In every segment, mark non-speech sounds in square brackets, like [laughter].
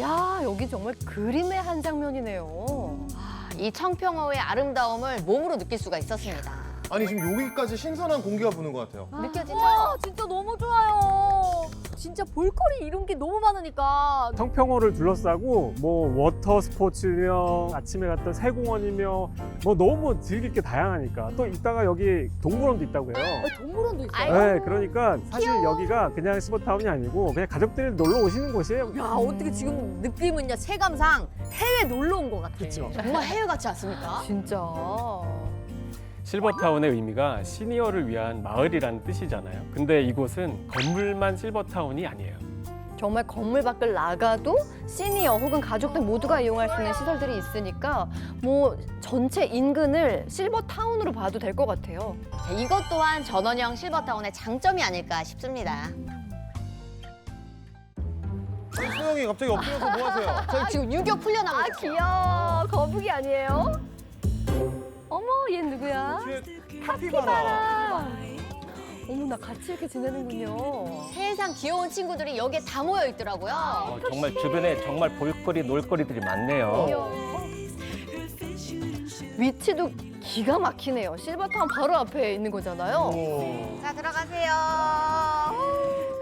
야, 여기 정말 그림의 한 장면이네요. 아, 이 청평호의 아름다움을 몸으로 느낄 수가 있었습니다. 아니 지금 여기까지 신선한 공기가 부는 것 같아요. 느껴지죠? 와 진짜 너무 좋아요. 진짜 볼거리 이런 게 너무 많으니까 청평호를 둘러싸고 뭐 워터 스포츠며 아침에 갔던 새공원이며 뭐 너무 즐길 게 다양하니까 또 이따가 여기 동물원도 있다고요. 어, 동물원도 있어요. 아이고. 네, 그러니까 사실 여기가 그냥 스포타운이 아니고 그냥 가족들이 놀러 오시는 곳이에요. 야 어떻게 지금 느낌은요 체감상 해외 놀러 온 것 같아. 그쵸. 정말 해외 같지 않습니까? 진짜. 실버타운의 의미가 시니어를 위한 마을이라는 뜻이잖아요. 근데 이곳은 건물만 실버타운이 아니에요. 정말 건물 밖을 나가도 시니어 혹은 가족들 모두가 이용할 수 있는 시설들이 있으니까 뭐 전체 인근을 실버타운으로 봐도 될 것 같아요. 자, 이것 또한 전원형 실버타운의 장점이 아닐까 싶습니다. 소영이 갑자기 엎드려서 뭐 하세요? 저희 지금 유격 풀려나고 아 있어요. 귀여워. 거북이 아니에요? 어머, 얘 누구야? 뒤에 카피바라. 어머, 나 같이 이렇게 지내는군요. 세상 귀여운 친구들이 여기에 다 모여 있더라고요. 어, 정말 주변에 정말 볼거리, 놀거리들이 많네요. 위치도 기가 막히네요. 실버타운 바로 앞에 있는 거잖아요. 오. 자, 들어가세요.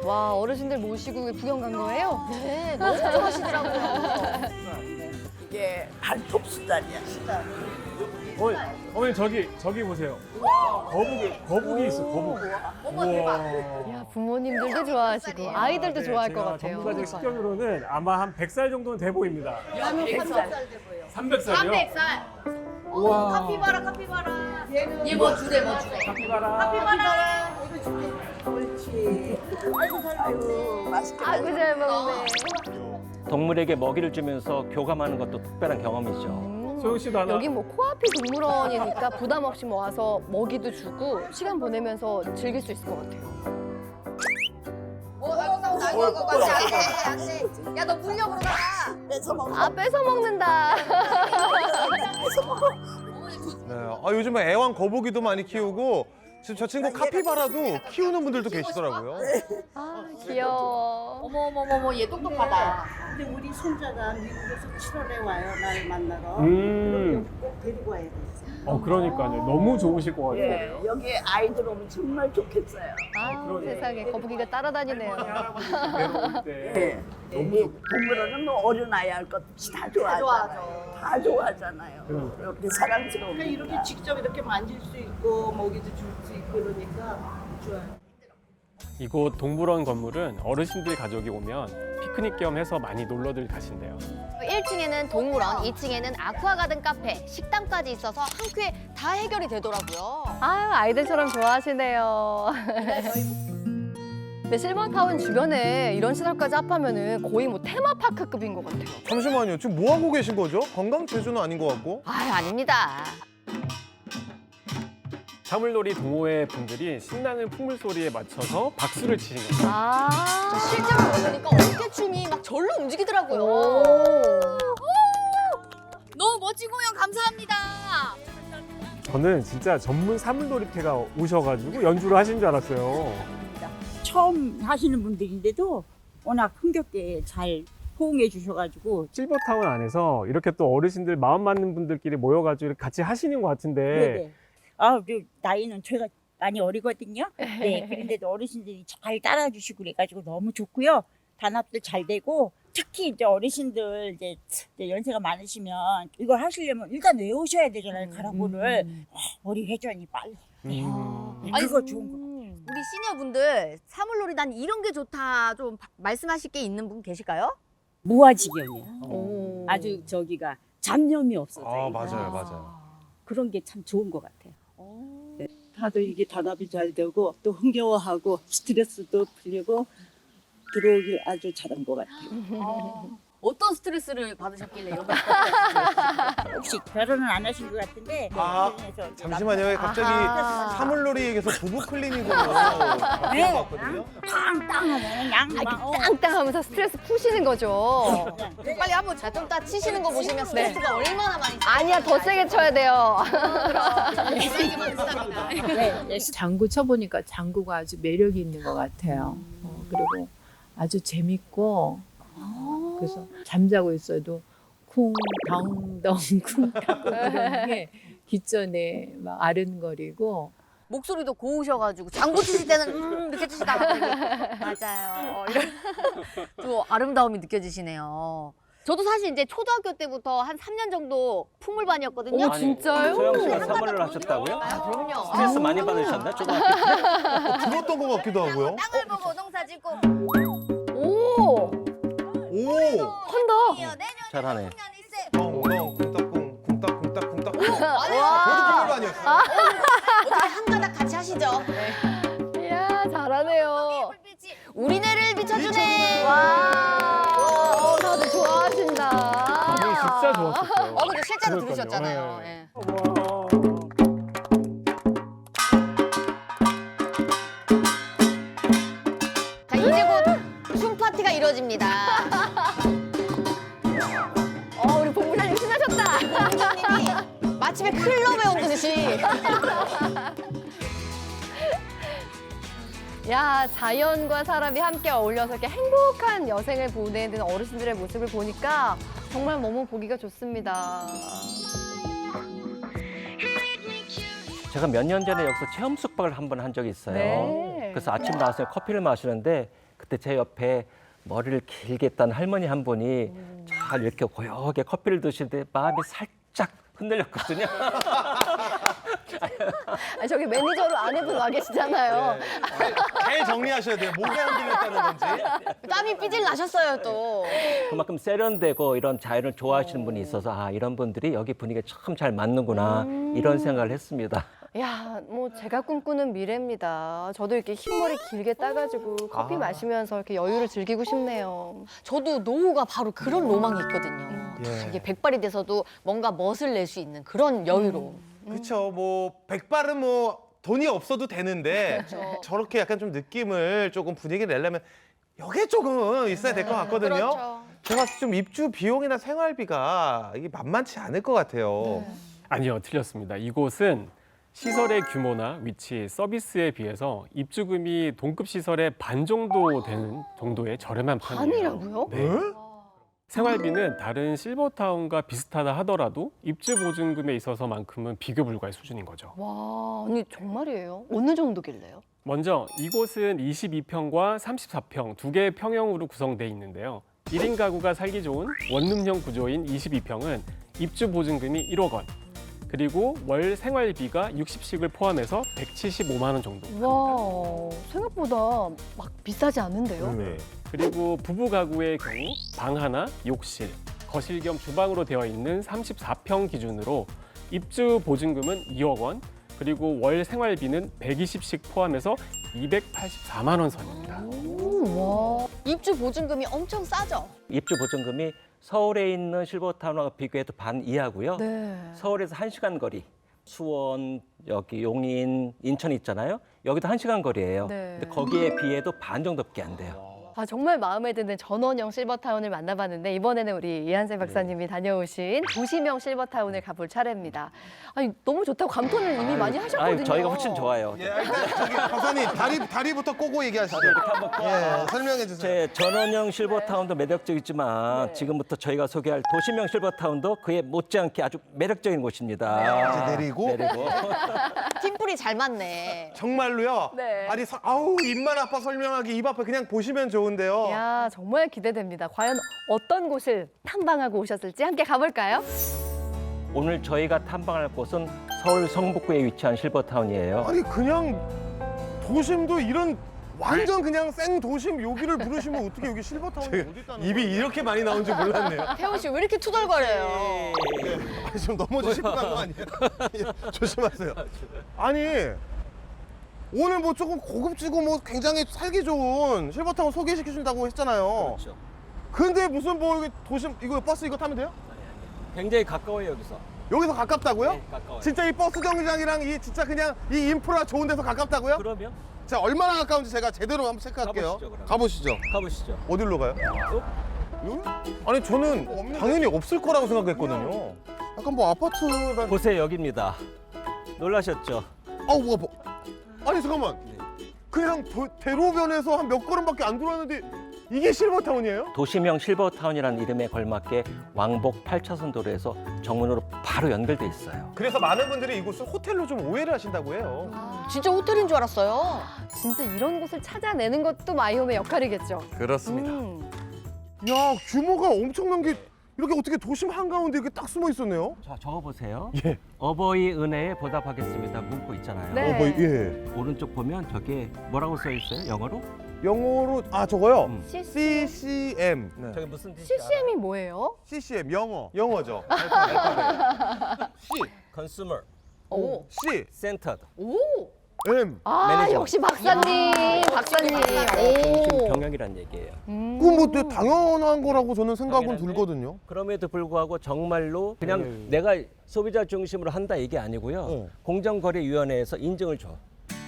와, 어르신들 모시고 구경 간 거예요? 네, 너무 좋아하시더라고요. [laughs] 이게 발톱수달이야. 어머니, 어머니 저기 저기 보세요. 거북이 거북이 있어 거북. 어머, 대박. 야, 부모님들도 좋아하시고 아이들도 좋아할 것 제가 같아요. 전문가적 식견으로는 아마 한 100살 정도는 돼 보입니다. 100살. 300살이요? 300살. 오, 카피바라, 카피바라. 얘뭐 주래, 뭐 주래. 카피바라. 카피바라. 옳지. 아이고, 아이고, 맛있게 아이고, 잘 먹네. 동물에게 먹이를 주면서 교감하는 것도 특별한 경험이죠. 음, 소영 씨도 하나. 여기 뭐 코앞이 동물원이니까 부담 없이 뭐 와서 먹이도 주고 시간 보내면서 즐길 수 있을 것 같아요. 어, 안 돼, 안 돼. 야, 너 물려 그러다가. 뺏어 먹어. 아, 뺏어 먹는다. 뺏어 먹어. 네. 아 요즘에 애완 거북이도 많이 키우고 지금 저 친구 카피바라도 키우는 분들도 계시더라고요. 아, 귀여워. 어머 어머 어머 얘 똑똑하다. 근데 우리 손자가 미국에서 7월에 와요. 날 만나러. 음. 그럼 꼭 데리고 와야 되겠어. 어 그러니까요. 너무 좋으실 것 같아요. 예, 여기 아이들 오면 정말 좋겠어요. 아, 그러네요. 세상에 거북이가 따라다니네요. 외로울 때. 예. 여기 동물원은 뭐 어른 아이 할 것 없이 다 좋아하잖아요. 다 좋아하잖아요. 그러니까요. 이렇게. 그러니까 이렇게 직접 이렇게 만질 수 있고 먹이도 줄 수 있고 그러니까 좋아요. 이곳 동물원 건물은 어르신들 가족이 오면 피크닉 겸 해서 많이 놀러들 가신대요. 1층에는 동물원, 2층에는 아쿠아가든 카페, 식당까지 있어서 한 큐에 다 해결이 되더라고요. 아유, 아이들처럼 좋아하시네요. 근데 실버타운 주변에 이런 시설까지 합하면은 거의 뭐 테마파크급인 것 같아요. 잠시만요. 지금 뭐 하고 계신 거죠? 관광 제주는 아닌 것 같고. 아유, 아닙니다. 사물놀이 동호회 분들이 신나는 풍물 소리에 맞춰서 박수를 치시는 거예요. 아, 실제로 보니까 어깨춤이 막 절로 움직이더라고요. 오. 너무 멋진 공연 감사합니다. 저는 진짜 전문 사물놀이패가 오셔가지고 연주를 하신 줄 알았어요. 처음 하시는 분들인데도 워낙 흥겹게 잘 호응해 주셔가지고 실버타운 안에서 이렇게 또 어르신들 마음 맞는 분들끼리 모여가지고 같이 하시는 것 같은데 네네. 아, 그 나이는 제가 많이 어리거든요. 네, [laughs] 그런데도 어르신들이 잘 따라주시고 그래가지고 너무 좋고요. 단합도 잘 되고 특히 이제 어르신들 이제, 이제 연세가 많으시면 이걸 하시려면 일단 외우셔야 되잖아요. 가라고를 어, 머리 회전이 빨리. 네. 아니, 그거 좋은 거. 우리 시니어분들 사물놀이 난 이런 게 좋다 좀 바- 말씀하실 게 있는 분 계실까요? 무아지경이에요. 오. 아주 저기가 잡념이 없어서 아 맞아요, 맞아요. 그런 게 참 좋은 것 같아요. 네. 다들 이게 단합이 잘 되고 또 흥겨워하고 스트레스도 풀리고 들어오길 아주 잘한 것 같아요. 어떤 스트레스를 받으셨길래 이렇게 혹시 결혼은 안 하신 것 같은데 아, 결혼해서 잠시만요. 갑자기 아하. 사물놀이에서 부부 클리닉으로 바뀐 것 같거든요. 땅땅하면 양막 어. 땅땅하면서 스트레스 푸시는 거죠. 빨리 한번 자, 좀 이따 치시는 거 보시면 스트레스가 얼마나 많이 아니야, 더 세게 쳐야 돼요. 네, [laughs] 네. 장구 쳐보니까 장구가 아주 매력이 있는 것 같아요. 어, 그리고 아주 재밌고 그래서 잠자고 있어도 쿵덩덩 쿵덩 게 귓전에 막 아른거리고 목소리도 고우셔가지고 장구 치실 때는 음 이렇게 치시다가 맞아요. 어, 이런 또 아름다움이 느껴지시네요. 저도 사실 이제 초등학교 때부터 한 3년 정도 풍물반이었거든요. 오, 진짜요? 소영 씨가 선물을 하셨다고요? 아, 그럼요. 스트레스 많이 받으셨나? 초등학교 때? 들었던 것 같기도 하고요. 땅을 보고 농사 짓고 오, 오! 잘하네. 뻥뻥 쿵딱쿵 쿵딱쿵딱 쿵딱. 와. 저도 그걸 아니었어요. 어떻게 한 가닥 같이 하시죠? 이야, 잘하네요. 우리 네를 비춰주네. 와, 어, 다들 좋아하신다. 감이 진짜 좋았었어요. 어 근데 실제로 그러니까요. 들으셨잖아요. 네. 예. 마침에 클럽에 온 듯이. 야, 자연과 사람이 함께 어울려서 이렇게 행복한 여생을 보내는 어르신들의 모습을 보니까 정말 너무 보기가 좋습니다. 제가 몇 년 전에 여기서 체험 숙박을 한 번 한 적이 있어요. 네. 그래서 아침 나와서 커피를 마시는데 그때 제 옆에 머리를 길게 딴 할머니 한 분이 잘 이렇게 고요하게 커피를 드시는데 마음이 살짝 흔들렸거든요. [laughs] 아, 저기 매니저로 아내분 와 계시잖아요. 잘 정리하셔야 돼요. 뭐가 흔들렸다는 건지. 땀이 삐질 나셨어요, 또. 그만큼 세련되고 이런 자연을 좋아하시는 분이 있어서 아 이런 분들이 여기 분위기에 참 잘 맞는구나 이런 생각을 했습니다. 야, 뭐 제가 꿈꾸는 미래입니다. 저도 이렇게 흰머리 길게 따가지고 커피 아. 마시면서 이렇게 여유를 즐기고 싶네요. 저도 노후가 바로 그런 로망이 있거든요. 예. 다 이게 백발이 돼서도 뭔가 멋을 낼 수 있는 그런 여유로움. 그렇죠. 뭐 백발은 뭐 돈이 없어도 되는데 저렇게 약간 좀 느낌을 조금 분위기를 내려면 여기에 조금 있어야 될 것 같거든요. 그렇죠. 제가 봤을 때 좀 입주 비용이나 생활비가 이게 만만치 않을 것 같아요. 아니요, 틀렸습니다. 이곳은 시설의 규모나 위치, 서비스에 비해서 입주금이 동급 시설의 반 정도 되는 정도의 저렴한 편이에요. 반이라고요? 네. 생활비는 다른 실버타운과 비슷하다 하더라도 입주 보증금에 있어서만큼은 비교 불가의 수준인 거죠. 와, 아니 정말이에요? 어느 정도길래요? 먼저 이곳은 22평과 34평 두 개의 평형으로 구성되어 있는데요. 1인 가구가 살기 좋은 원룸형 구조인 22평은 입주 보증금이 1억 원, 그리고 월 생활비가 60씩을 포함해서 175만 원 정도. 와, 생각보다 막 비싸지 않은데요? 네. 그리고 부부 가구의 경우 방 하나, 욕실, 거실 겸 주방으로 되어 있는 34평 기준으로 입주 보증금은 2억 원, 그리고 월 생활비는 120씩 포함해서 284만 원 선입니다. 오, 와. 입주 보증금이 엄청 싸죠? 입주 보증금이 서울에 있는 실버타운과 비교해도 반 이하고요. 네. 서울에서 한시간 거리, 수원, 여기 용인, 인천 있잖아요. 여기도 한시간 거리예요. 네. 근데 거기에 비해도 반 정도밖에 안 돼요. 아, 정말 마음에 드는 전원형 실버타운을 만나봤는데 이번에는 우리 이한세 박사님이 다녀오신 도시명 실버타운을 가볼 차례입니다. 아니 너무 좋다고 감탄을 이미 많이 하셨거든요. 아유, 저희가 훨씬 좋아요. 예, 일단 저기 박사님 다리 다리부터 꼬고 얘기하시죠. 예, 설명해 주세요. 제 전원형 실버타운도 매력적이지만 네. 지금부터 저희가 소개할 도시명 실버타운도 그에 못지않게 아주 매력적인 곳입니다. 이제 내리고? 내리고. [laughs] 팀플이 잘 맞네. 정말로요. 네. 아니 서- 아우 입만 아파 설명하기 입 아파 그냥 보시면 좋은 데요. 야 정말 기대됩니다. 과연 어떤 곳을 탐방하고 오셨을지 함께 가볼까요? 오늘 저희가 탐방할 곳은 서울 성북구에 위치한 실버타운이에요. 아니 그냥 도심도 이런 완전 그냥 생 도심 여기를 부르시면 어떻게 여기 실버타운이 어디 있다는 입이 이렇게 많이 나온 줄 몰랐네요. [laughs] 태호 씨왜 이렇게 투덜거려요? 아니 좀 넘어지실 뻔한 거 아니에요? 예, 조심하세요. 아니 오늘 뭐 조금 고급지고 뭐 굉장히 살기 좋은 실버타운 소개시켜 준다고 했잖아요. 그렇죠. 근데 무슨 뭐 이게 도심 이거 버스 이거 타면 돼요? 굉장히 가까워요 여기서. 여기서 가깝다고요? 네, 가까워요. 진짜 이 버스 정류장이랑 이 진짜 그냥 이 인프라 좋은 데서 가깝다고요? 그러면 자 얼마나 가까운지 제가 제대로 한번 체크할게요. 가보시죠, 그럼. 가보시죠. 가보시죠. 어디로 가요? 여기? 아니 저는 당연히 없을 거라고 생각했거든요. 약간 뭐 아파트 보세요 여기입니다. 놀라셨죠? 아우 뭐가 뭐 아니 잠깐만 그냥 도- 대로변에서 한 몇 걸음밖에 안 돌았는데 이게 실버타운이에요? 도시명 실버타운이라는 이름에 걸맞게 왕복 8차선 도로에서 정문으로 바로 연결돼 있어요. 그래서 많은 분들이 이곳을 호텔로 좀 오해를 하신다고 해요. 진짜 호텔인 줄 알았어요. 진짜 이런 곳을 찾아내는 것도 마이홈의 역할이겠죠. 그렇습니다. 음. 야 규모가 엄청난 게 이렇게 어떻게 도심 한가운데 이렇게 딱 숨어 있었네요. 자, 적어보세요. 예. 어버이 은혜에 보답하겠습니다. 문구 있잖아요. 네. 어, 뭐, 예. 오른쪽 보면 저게 뭐라고 써 있어요? 영어로? 영어로 아 저거요. 음. CCM. 네. 저게 무슨 뜻이 CCM이 뭐예요? CCM 영어. 영어죠. [laughs] 알파벳. C Consumer 오. C Centered. 오. M. 아, 매니저. 역시 박사님. 박사님. 중심 오. 경영이란 얘기예요. 음. 그건 뭐 되게 당연한 거라고 저는 생각은 당연한데? 들거든요. 그럼에도 불구하고 정말로 그냥 네. 내가 소비자 중심으로 한다 이게 아니고요. 어. 공정거래위원회에서 인증을 줘.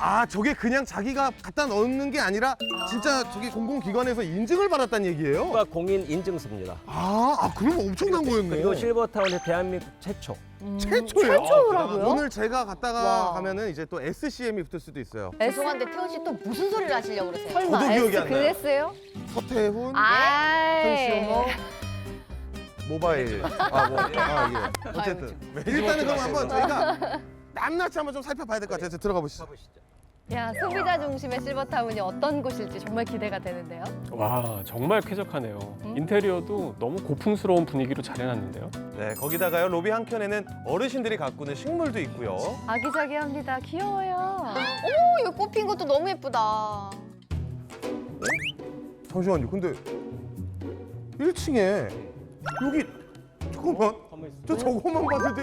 아 저게 그냥 자기가 갖다 넣는 게 아니라 진짜 저기 공공기관에서 인증을 받았다는 얘기예요? 국가 공인 인증서입니다. 아, 아 그럼 엄청난 거였네. 그리고 실버타운의 대한민국 최초. 최초예요? 최초라고요? 오늘 제가 갔다가 와. 가면은 이제 또 SCM이 붙을 수도 있어요. 죄송한데 태원 씨또 무슨 소리를 하시려고 그러세요? 설마 저도 기억이 S 안 나요. 그랬어요? 서태훈, 아. 컨슈머, 모바일. 아, 뭐, 아, 예. 어쨌든. 일단은 그럼 한번 저희가 낱낱이 한번 좀 살펴봐야 될 것 같아요. 들어가 보시죠. 야, 소비자 중심의 실버타운이 어떤 곳일지 정말 기대가 되는데요. 와 정말 쾌적하네요. 인테리어도 너무 고풍스러운 분위기로 잘 해놨는데요. 네, 거기다가요 로비 한 켠에는 어르신들이 가꾸는 식물도 있고요. 아기자기합니다. 귀여워요. 오, 이거 꽃핀 것도 너무 예쁘다. 잠시만요. 근데 1층에 여기 잠깐만. 저 저것만 때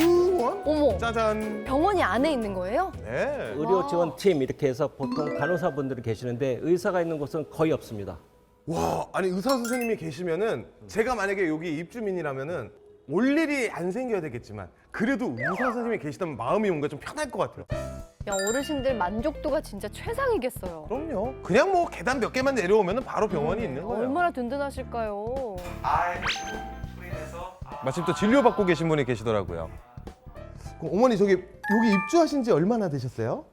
의원? 어머, 짜잔. 병원이 안에 있는 거예요? 네. 의료 지원팀 이렇게 해서 보통 간호사분들이 계시는데 의사가 있는 곳은 거의 없습니다. 와, 아니 의사 선생님이 계시면은 제가 만약에 여기 입주민이라면은 올 일이 안 생겨야 되겠지만 그래도 의사 선생님이 계시다면 마음이 뭔가 좀 편할 것 같아요. 야, 어르신들 만족도가 진짜 최상이겠어요. 그럼요. 그냥 뭐 계단 몇 개만 내려오면은 바로 병원이 있는 거예요. 얼마나 든든하실까요? 마침 또 진료 받고 계신 분이 계시더라고요. 그럼 어머니 저기 여기 입주하신 지 얼마나 되셨어요?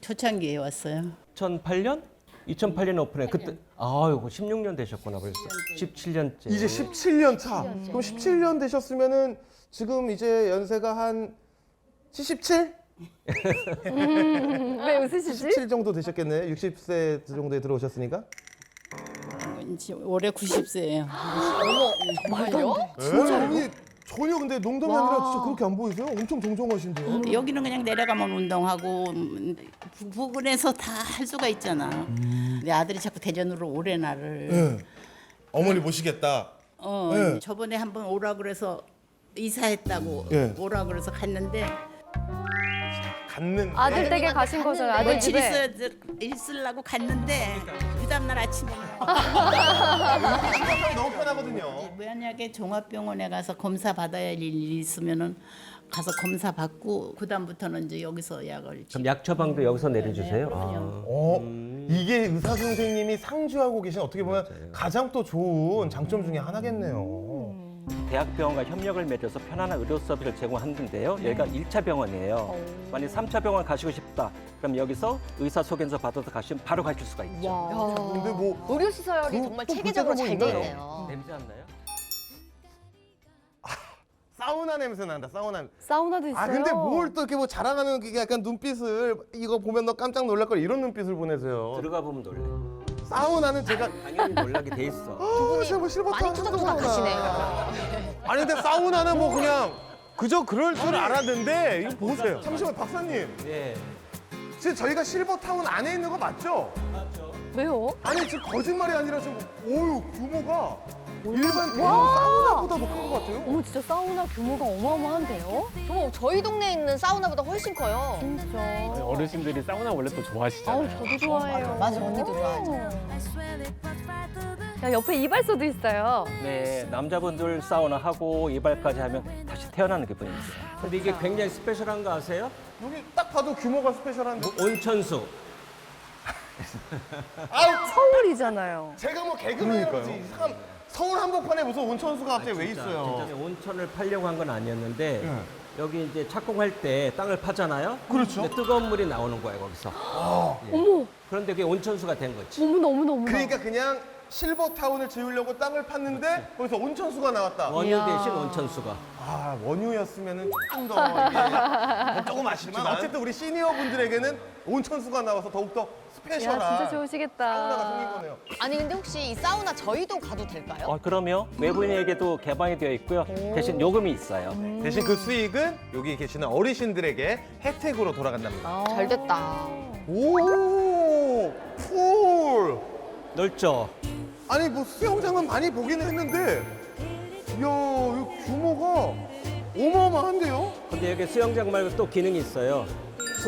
초창기에 왔어요. 2008년? 2008년 오픈해. 그때 아유, 16년 되셨구나 벌써. 17년째. 이제 17년 차. 그럼 17년 되셨으면은 지금 이제 연세가 한 77? 왜 웃으시지? 17 정도 되셨겠네요. 60세 정도에 들어오셨으니까. 이제 올해 90세예요. 말도 진짜 어머니 전혀 근데 농담이 와. 아니라 진짜 그렇게 안 보이세요? 엄청 정정하신데요. 여기는 그냥 내려가면 운동하고 음, 부- 부근에서 다 할 수가 있잖아. 내 아들이 자꾸 대전으로 오래 나를. 네. 어머니 모시겠다. 어, 네. 저번에 한번 오라 그래서 이사했다고 네. 오라 그래서 갔는데 갔는데 아들 댁에 가신 거잖아요. 아들 며칠 집에. 있어야 있으려고 갔는데 그 다음날 아침에 시간이 너무 편하거든요. 만약에 종합병원에 가서 검사 받아야 할 일이 있으면은 가서 검사 받고 그 다음부터는 이제 여기서 약을 그럼 약 처방도 여기서 내려주세요? 아. 어, 이게 의사 선생님이 상주하고 계신 어떻게 보면 가장 또 좋은 장점 중에 하나겠네요. 대학병원과 협력을 맺어서 편안한 의료 서비스를 제공하는데요. 여기가 일 1차 병원이에요. 만약 3차 병원 가시고 싶다. 그럼 여기서 의사 소견서 받아서 가시면 바로 가실 수가 있죠. 와. 근데 뭐 의료 시설이 그- 정말 또 체계적으로 잘뭐돼 있나요? 있네요. 냄새 안 나요? 사우나 냄새 난다. 사우나. 사우나도 있어요. 아 근데 뭘 또 이렇게 뭐 자랑하는 게 약간 눈빛을 이거 보면 너 깜짝 놀랄 걸 이런 눈빛을 보내세요. 들어가 보면 놀래. 사우나는 제가 당연히 놀라게 돼 있어. 아, 진짜 뭐 많이 투닥투닥 사우나. 하시네요. 아니 근데 사우나는 뭐 그냥 그저 그럴 줄 알았는데 이거 보세요. 잠시만 박사님. 예. 지금 저희가 실버타운 안에 있는 거 맞죠? 왜요? 아니 지금 거짓말이 아니라 지금 오유 규모가 일반 대형 사우나보다 더 큰 것 같아요. 어머, 진짜 사우나 규모가 어마어마한데요? 저 저희 동네에 있는 사우나보다 훨씬 커요. 진짜. 어르신들이 사우나 원래 또 좋아하시잖아요. 아우, 저도 좋아해요. 맞아, 언니도 좋아하죠. 야, 옆에 이발소도 있어요. 네, 남자분들 사우나 하고 이발까지 하면 다시 태어나는 기분입니다. 근데 이게 굉장히 스페셜한 거 아세요? 여기 딱 봐도 규모가 스페셜한데. 온천수. 서울이잖아요. 제가 뭐 개그맨이지 서울 한복판에 무슨 온천수가 갑자기 왜 있어요? 진짜 온천을 팔려고 한 건 아니었는데 예. 여기 이제 착공할 때 땅을 파잖아요. 그렇죠. 뜨거운 물이 나오는 거예요 거기서. 예. 어머, 그런데 그게 온천수가 된 거지. 어머나, 어머나, 어머나. 그러니까 그냥 실버 타운을 지으려고 땅을 팠는데 거기서 온천수가 나왔다. 원유 이야. 대신 온천수가. 아 원유였으면은 조금 더 이게 [laughs] 조금 아쉽지만 어쨌든 우리 시니어 분들에게는 온천수가 나와서 더욱더 야, 스페셜한 진짜 좋으시겠다. 사우나가 생긴 거네요. 아니 근데 혹시 이 사우나 저희도 가도 될까요? 어, 그럼요. 외부인에게도 개방이 되어 있고요. 대신 요금이 있어요. 대신 그 수익은 여기 계시는 어르신들에게 혜택으로 돌아간답니다. 잘 됐다. 오, 풀. 넓죠. 아니 뭐 수영장은 많이 보기는 했는데, 이야, 이 규모가 어마어마한데요? 근데 여기 수영장 말고 또 기능이 있어요.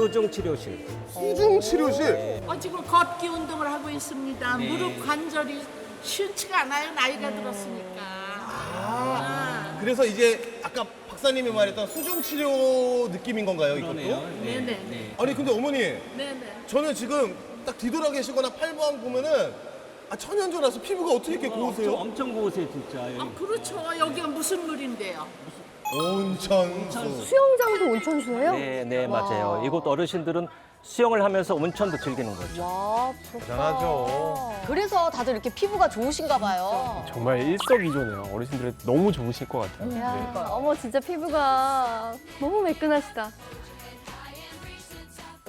수중 치료실. 수중 치료실. 어, 지금 걷기 운동을 하고 있습니다. 네. 무릎 관절이 쉬운치가 않아요. 나이가 들었으니까. 아, 그래서 이제 아까 박사님이 말했던 수중 치료 느낌인 건가요, 이것도? 네네. 아니 근데 어머니, 네네. 저는 지금 딱 뒤돌아 계시거나 팔부한 보면은 아 천연조라서 피부가 어떻게 이렇게 고우세요? 엄청 고우세요 진짜. 여기. 아, 그렇죠. 여기가 무슨 물인데요? 온천수. 수영장도 온천수예요? 네, 네 맞아요. 이곳 어르신들은 수영을 하면서 온천도 즐기는 거죠. 부럽다. 대단하죠. 그래서 다들 이렇게 피부가 좋으신가 봐요. 정말 일석이조네요. 어르신들이 너무 좋으실 것 같아요. 네. 야, 어머, 진짜 피부가 너무 매끈하시다.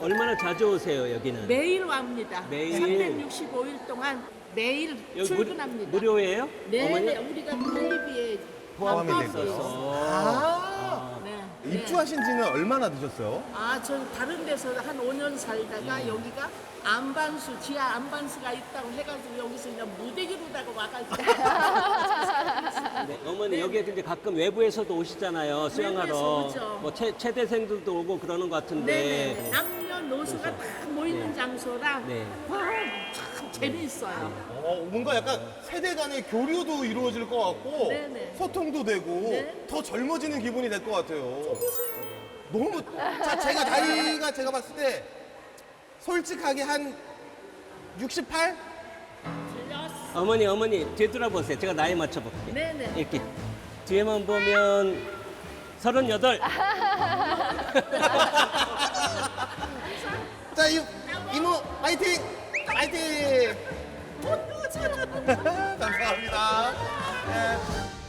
얼마나 자주 오세요 여기는? 매일 옵니다. 매일? 365일 동안 매일 여기 무- 출근합니다. 무료예요? 네네. 우리가 관리비에 포함이 거죠. 있어요. 아, 네. 입주하신 지는 얼마나 되셨어요? 아, 저 다른 데서 한 5년 살다가 음. 여기가 안반수, 지하 안반수가 있다고 해가지고 여기서 그냥 무대기로다가 와가지고. 네, 어머니 여기 이제 가끔 외부에서도 오시잖아요 수영하러. 외부에서 오죠. 뭐 채, 체대생들도 오고 그러는 것 같은데. 네네. 남녀노소가 다 모이는 장소라 네. 와, 참 재미있어요. 어, 뭔가 약간 세대 간의 교류도 이루어질 것 같고 네네. 소통도 되고 네. 더 젊어지는 기분이 될 것 같아요. 너무 자, 제가 나이가 제가 봤을 때 솔직하게 한 68? 어머니 어머니 뒤돌아보세요. 제가 나이 맞춰볼게요. 네네. 이렇게 뒤에만 보면 서른여덟. [laughs] 자, 이, 이모 파이팅! 파이팅! [laughs] 감사합니다. 네.